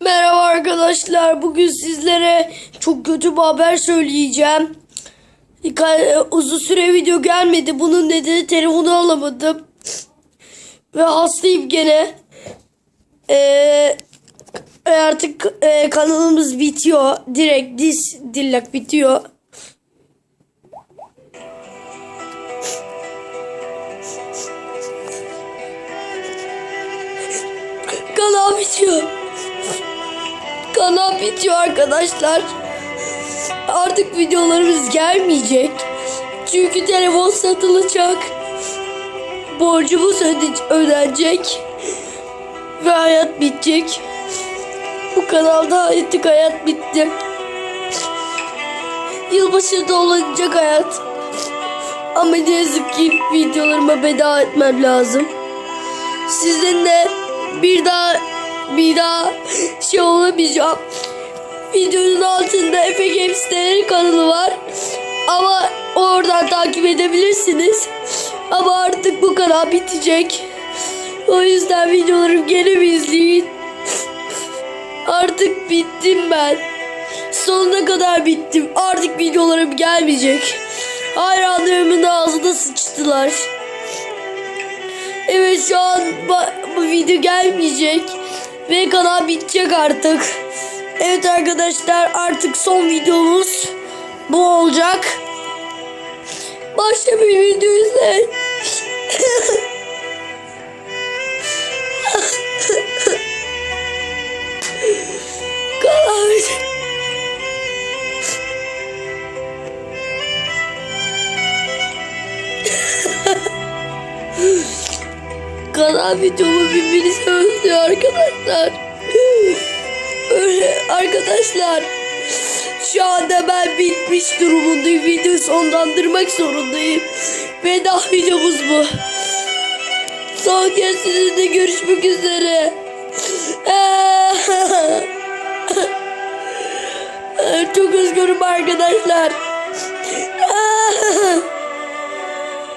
Merhaba arkadaşlar. Bugün sizlere çok kötü bir haber söyleyeceğim. Ka- Uzun süre video gelmedi. Bunun nedeni telefonu alamadım. Ve hastayım gene. Ee, artık e, kanalımız bitiyor. Direkt diz dillak bitiyor. Kanal bitiyor. Kanal bitiyor arkadaşlar. Artık videolarımız gelmeyecek. Çünkü telefon satılacak. Borcumuz öde- ödenecek. Ve hayat bitecek. Bu kanalda artık hayat bitti. Yılbaşında olacak hayat. Ama ne yazık ki videolarıma veda etmem lazım. Sizinle bir daha bir daha şey olamayacağım. Videonun altında Efe Games siteleri kanalı var. Ama oradan takip edebilirsiniz. Ama artık bu kanal bitecek. O yüzden videolarım gene izleyin? Artık bittim ben. Sonuna kadar bittim. Artık videolarım gelmeyecek. Hayranlarımın ağzına sıçtılar. Evet şu an bu video gelmeyecek. Ve kanal bitecek artık. Evet arkadaşlar artık son videomuz bu olacak. Başka bir video izleyin. Kanal videomu birbirinize özlüyor arkadaşlar. Öyle arkadaşlar. Şu anda ben bitmiş durumundayım. Videoyu sonlandırmak zorundayım. Veda videomuz bu. Son kez sizinle görüşmek üzere. Çok üzgünüm arkadaşlar.